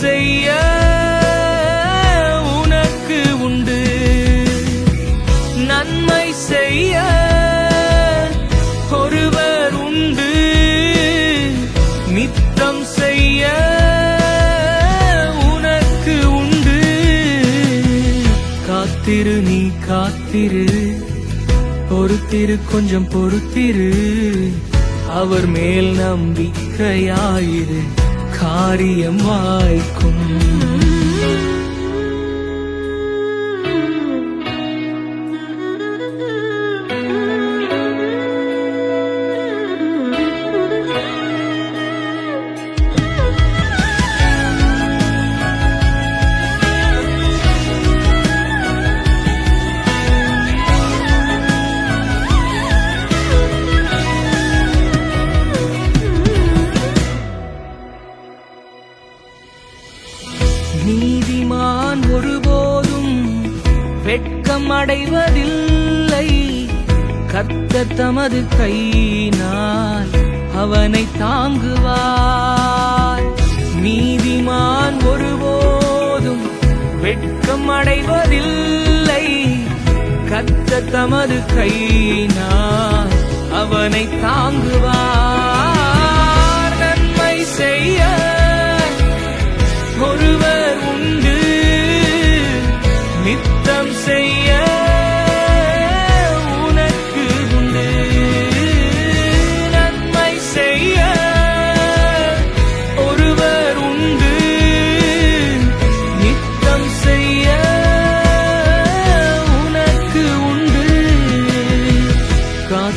செய்ய உனக்கு உண்டு. நன்மை செய்ய ஒருவர் உண்டு. நித்தம் செய்ய உனக்கு உண்டு. காத்திரு நீ காத்திரு. பொறுத்திரு கொஞ்சம் பொறுத்திரு. அவர் மேல் நம்பிக்கையாயிரு. காரியம் வாய்க்கும் நீதிமான் ஒருபோதும் வெட்கம் அடைவதில்லை கத்த தமது கையினால் அவனை தாங்குவார். நீதிமான் ஒருபோதும் வெட்கம் அடைவதில்லை கத்த தமது கையினால் அவனை தாங்குவார்.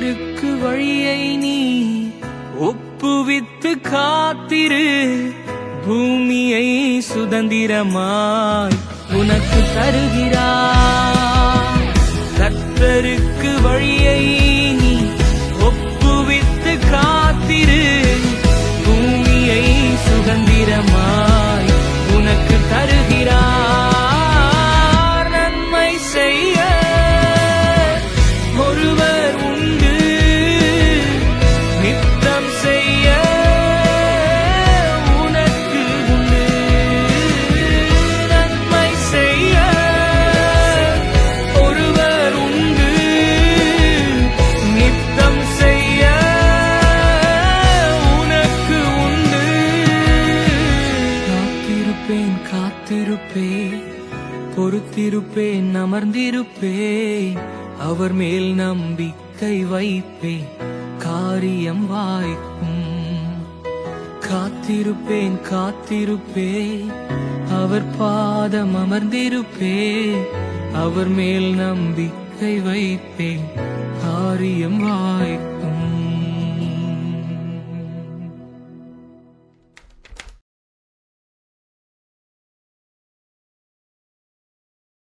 கர்த்தருக்கு வழியை நீ ஒப்புவித்து காத்திரு. பூமியை சுதந்திரமாய் உனக்கு தருகிறார். கர்த்தருக்கு வழியை காத்திருப்பேன் காத்திருப்பேன் பொறுத்திருப்பேன் அமர்ந்திருப்பேன். அவர் மேல் நம்பிக்கை வைப்பேன் காரியம் வாய்க்கும். காத்திருப்பேன் காத்திருப்பேன் அவர் பாதம் அமர்ந்திருப்பேன். அவர் மேல் நம்பிக்கை வைப்பேன் காரியம் வாய்க்கும்.